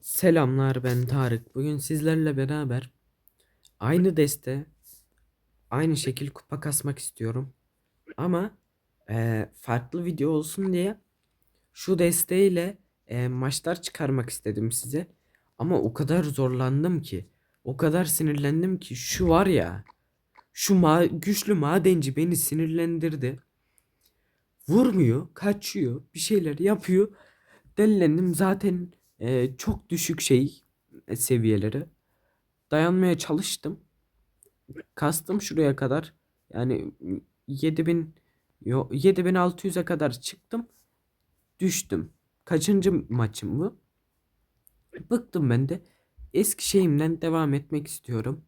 Selamlar ben Tarık. Bugün sizlerle beraber aynı deste aynı şekil kupa kasmak istiyorum. Ama eee, farklı video olsun diye şu desteğiyle eee, maçlar çıkarmak istedim size. Ama o kadar zorlandım ki, o kadar sinirlendim ki şu var ya, şu ma güçlü madenci beni sinirlendirdi. Vurmuyor, kaçıyor, bir şeyler yapıyor. Delilendim zaten eee, çok düşük şey e, seviyeleri. Dayanmaya çalıştım. Kastım şuraya kadar. Yani 7000 yo 7600'e kadar çıktım. Düştüm. Kaçıncı maçım bu? Bıktım ben de. Eski şeyimden devam etmek istiyorum.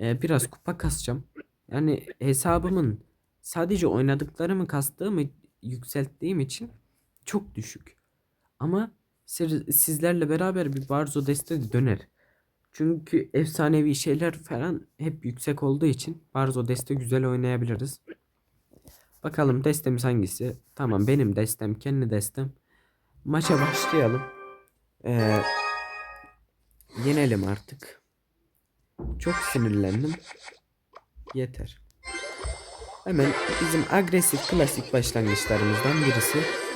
Eee, biraz kupa kasacağım. Yani hesabımın sadece oynadıklarımı kastığımı yükselttiğim için çok düşük. Ama sizlerle beraber bir Barzo deste de döner. Çünkü efsanevi şeyler falan hep yüksek olduğu için Barzo deste güzel oynayabiliriz. Bakalım destemiz hangisi? Tamam benim destem, kendi destem. Maça başlayalım. Ee, yenelim artık. Çok sinirlendim. Yeter. Hemen bizim agresif klasik başlangıçlarımızdan birisi.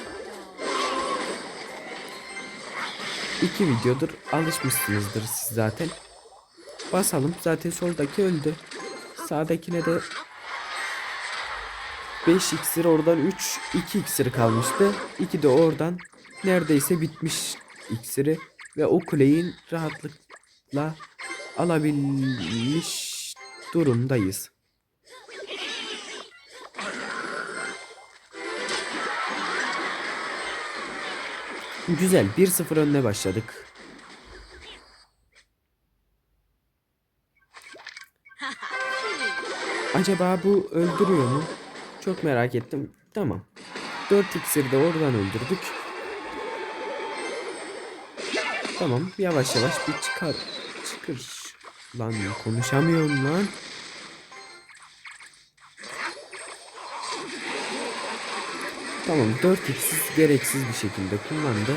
İki videodur alışmışsınızdır siz zaten. Basalım. Zaten soldaki öldü. Sağdakine de 5 iksir oradan 3 2 iksir kalmıştı. 2 de oradan neredeyse bitmiş iksiri ve o kuleyi rahatlıkla alabilmiş durumdayız. Güzel 1-0 önüne başladık. Acaba bu öldürüyor mu? Çok merak ettim. Tamam. 4 iksiri de oradan öldürdük. Tamam yavaş yavaş bir çıkar. Çıkır. Lan konuşamıyorum lan. Tamam 4 iksiz gereksiz bir şekilde kullandı.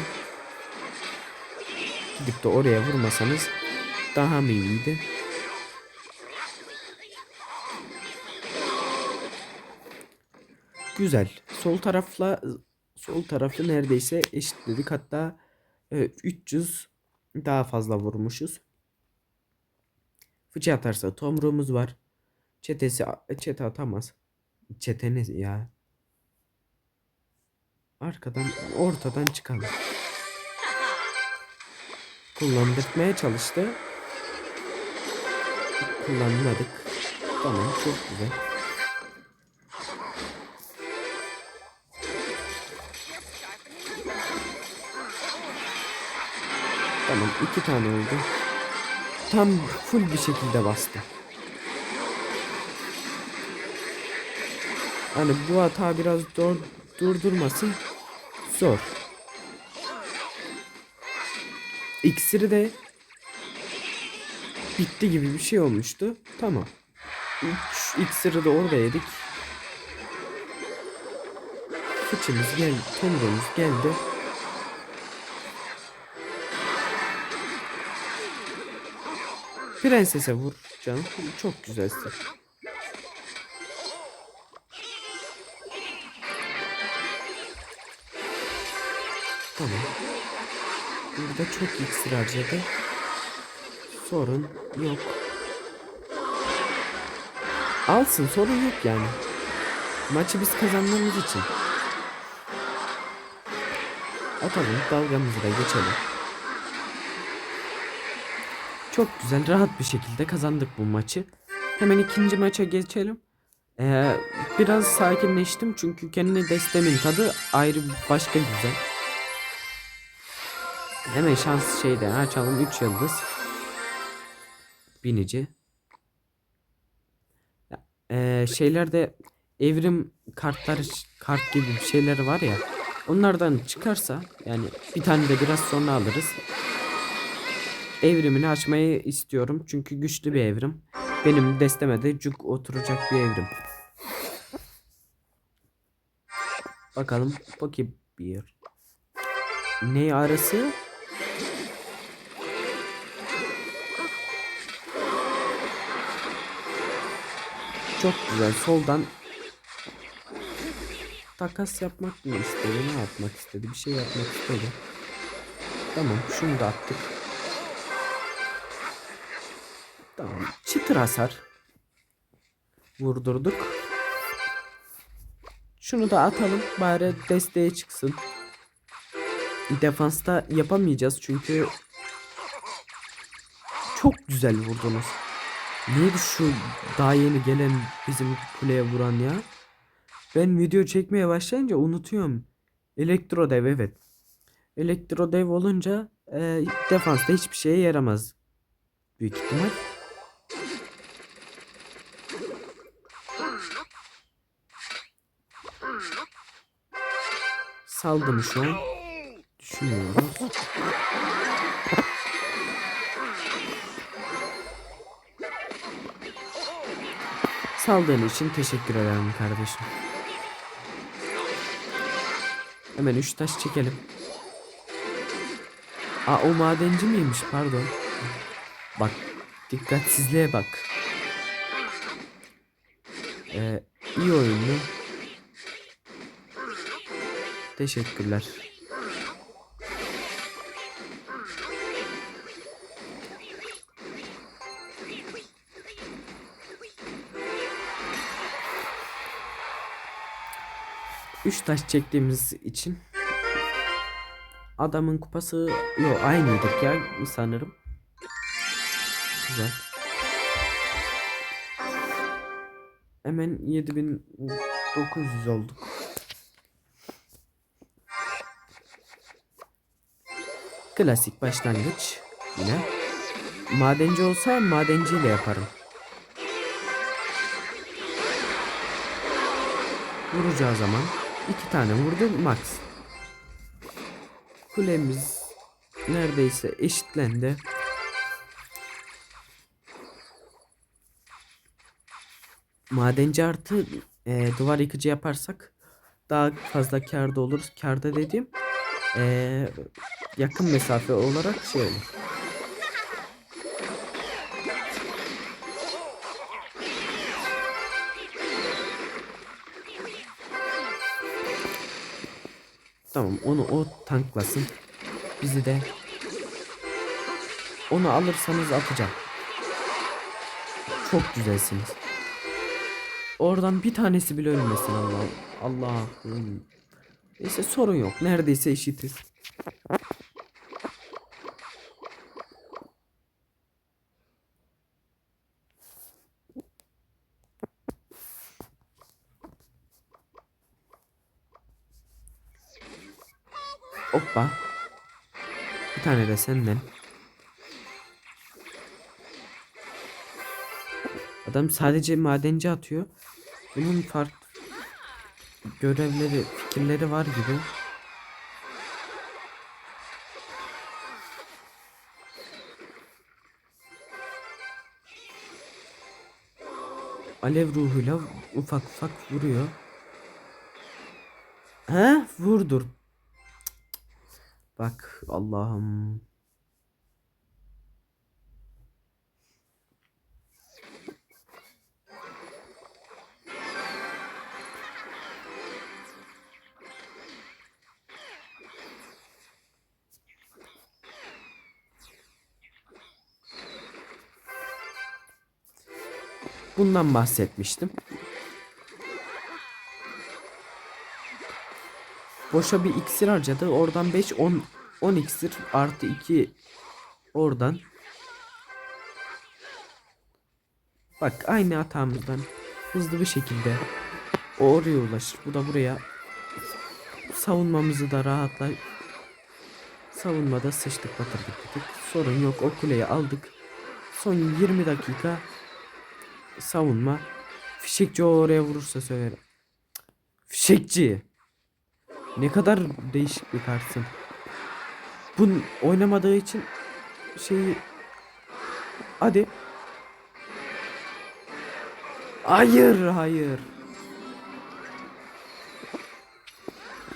Gidip de oraya vurmasanız daha mı iyiydi? Güzel. Sol tarafla sol tarafı neredeyse eşitledik. Hatta e, 300 daha fazla vurmuşuz. Fıçı atarsa tomruğumuz var. Çetesi çete atamaz. Çete ne ya? Arkadan ortadan çıkalım. Kullandırmaya çalıştı. Kullanmadık. Tamam çok güzel. Tamam iki tane oldu. Tam full bir şekilde bastı. Hani bu hata biraz zor durdurması zor. İksiri de bitti gibi bir şey olmuştu. Tamam. Üç iksiri de orada yedik. Fıçımız geldi, tomruğumuz geldi. Prensese vur canım. Çok güzelsin. Tamam. Burada çok iksir harcadı. Sorun yok. Alsın sorun yok yani. Maçı biz kazandığımız için. Atalım dalgamızı da geçelim. Çok güzel rahat bir şekilde kazandık bu maçı. Hemen ikinci maça geçelim. Ee, biraz sakinleştim çünkü kendi destemin tadı ayrı başka güzel. Hemen şans şeyde açalım 3 yıldız. Binici. Ee, şeylerde evrim kartlar kart gibi bir şeyler var ya. Onlardan çıkarsa yani bir tane de biraz sonra alırız. Evrimini açmayı istiyorum çünkü güçlü bir evrim. Benim desteme de cuk oturacak bir evrim. Bakalım Poki bir. Ne arası? Çok güzel. Soldan takas yapmak mı istedi? Ne yapmak istedi? Bir şey yapmak istedi. Tamam. Şunu da attık. Tamam. Çıtır hasar. Vurdurduk. Şunu da atalım. Bari desteğe çıksın. Defansta yapamayacağız çünkü çok güzel vurdunuz. Neydi şu daha yeni gelen bizim kuleye vuran ya? Ben video çekmeye başlayınca unutuyorum. Elektrodev evet. Elektrodev olunca e, defansta hiçbir şeye yaramaz. Büyük ihtimal. Saldı mı şu an? Düşünüyoruz. Saldığın için teşekkür ederim kardeşim. Hemen 3 taş çekelim. Aa o madenci miymiş pardon. Bak dikkatsizliğe bak. Ee, iyi oyunlu. Teşekkürler. Üç taş çektiğimiz için adamın kupası yok aynıydık ya sanırım. Güzel. Hemen 7900 olduk. Klasik başlangıç yine. Madenci olsa madenciyle yaparım. Vuracağı zaman iki tane vurdu max. Kulemiz neredeyse eşitlendi. Madenci artı e, duvar yıkıcı yaparsak daha fazla karda oluruz. Karda dediğim e, yakın mesafe olarak şey olur. Tamam onu o tanklasın. Bizi de onu alırsanız atacağım. Çok güzelsiniz. Oradan bir tanesi bile ölmesin Allah'ım. Allah'ım. Neyse sorun yok. Neredeyse eşitiz. Hoppa. Bir tane de senden. Adam sadece madenci atıyor. Bunun farklı görevleri, fikirleri var gibi. Alev ruhuyla ufak ufak vuruyor. He? Vurdur. Bak Allah'ım. Bundan bahsetmiştim. Boşa bir iksir harcadı. Oradan 5 10 10 iksir artı 2 oradan. Bak aynı hatamızdan hızlı bir şekilde oraya ulaşır. Bu da buraya savunmamızı da rahatla savunmada sıçtık batırdık tık. Sorun yok o kuleyi aldık. Son 20 dakika savunma. Fişekçi oraya vurursa söylerim. Fişekçi. Ne kadar değişik bir kartsın. Bunun oynamadığı için şeyi hadi. Hayır, hayır.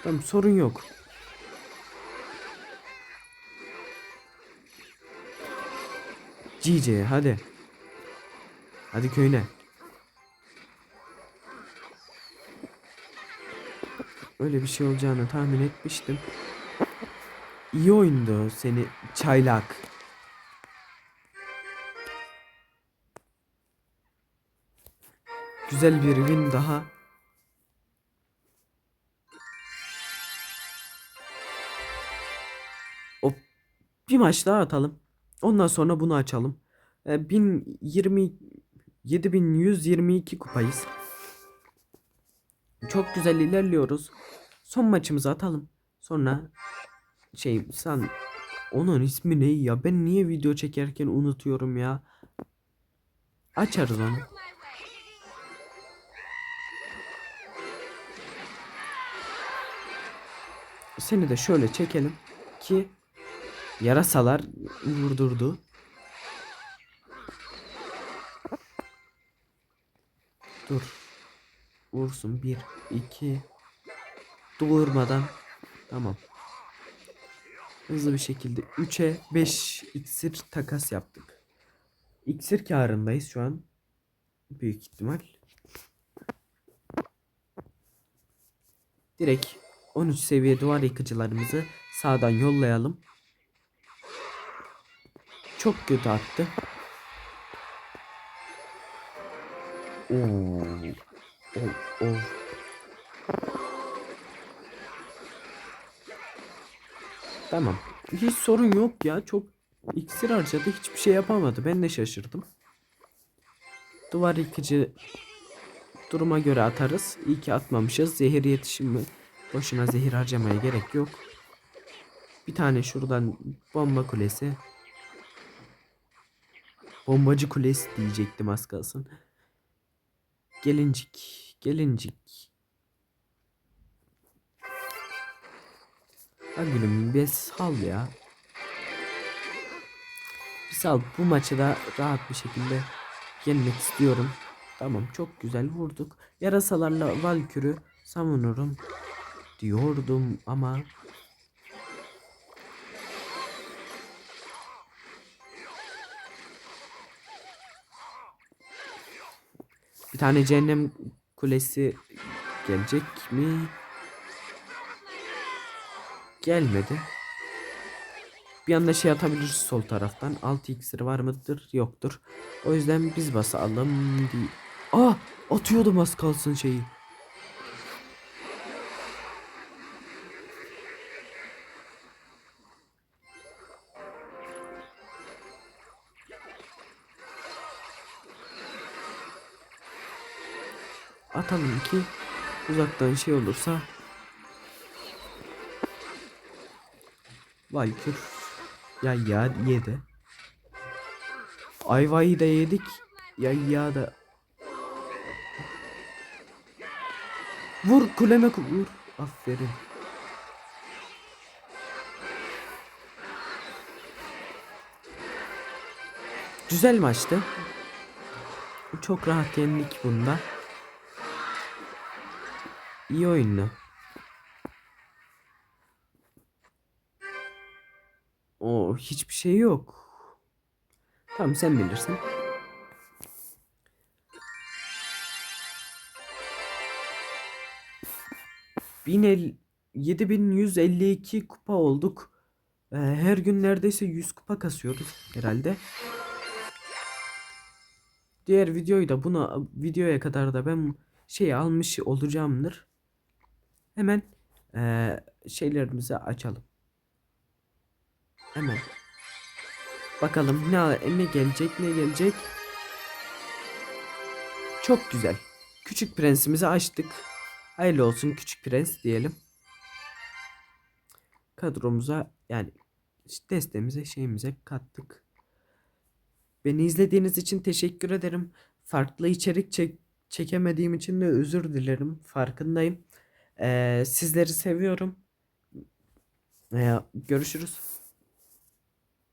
Tamam sorun yok. GG hadi. Hadi köyüne. Öyle bir şey olacağını tahmin etmiştim. İyi oyundu seni çaylak. Güzel bir win daha. O bir maç daha atalım. Ondan sonra bunu açalım. E, 1020 7122 kupayız. Çok güzel ilerliyoruz. Son maçımızı atalım. Sonra şey sen onun ismi ne ya? Ben niye video çekerken unutuyorum ya? Açarız onu. Seni de şöyle çekelim ki yarasalar vurdurdu. Dur. Vursun. Bir, iki. Doğurmadan. Tamam. Hızlı bir şekilde 3'e 5 iksir takas yaptık. İksir karındayız şu an. Büyük ihtimal. Direkt 13 seviye duvar yıkıcılarımızı sağdan yollayalım. Çok kötü attı. Oo. Oh, oh. Tamam. Hiç sorun yok ya. Çok iksir harcadı. Hiçbir şey yapamadı. Ben de şaşırdım. Duvar yıkıcı duruma göre atarız. İyi ki atmamışız. Zehir yetişimi. Boşuna zehir harcamaya gerek yok. Bir tane şuradan bomba kulesi. Bombacı kulesi diyecektim az kalsın. Gelincik. Gelincik. Ha gülüm bir sal ya. Bir sal bu maçı da rahat bir şekilde yenmek istiyorum. Tamam çok güzel vurduk. Yarasalarla Valkür'ü savunurum diyordum ama bir tane cehennem kulesi gelecek mi? Gelmedi. Bir anda şey atabiliriz sol taraftan. 6 iksir var mıdır? Yoktur. O yüzden biz basalım diye. Aa atıyordum az kalsın şeyi. Atalım ki uzaktan şey olursa Valkür ya ya yedi. Ayvayı da yedik. Ya ya da Vur kuleme ku- vur. Aferin. Güzel maçtı. Çok rahat yendik bunda. İyi oyunlu. O hiçbir şey yok. Tamam sen bilirsin. Bin el, 7152 kupa olduk. Ee, her gün neredeyse 100 kupa kasıyoruz herhalde. Diğer videoyu da buna videoya kadar da ben şey almış olacağımdır. Hemen eee, şeylerimizi açalım. Hemen. Bakalım ne ne gelecek ne gelecek. Çok güzel. Küçük prensimizi açtık. Hayırlı olsun küçük prens diyelim. Kadromuza yani destemize şeyimize kattık. Beni izlediğiniz için teşekkür ederim. Farklı içerik çek çekemediğim için de özür dilerim. Farkındayım. Ee, sizleri seviyorum. Ee, görüşürüz.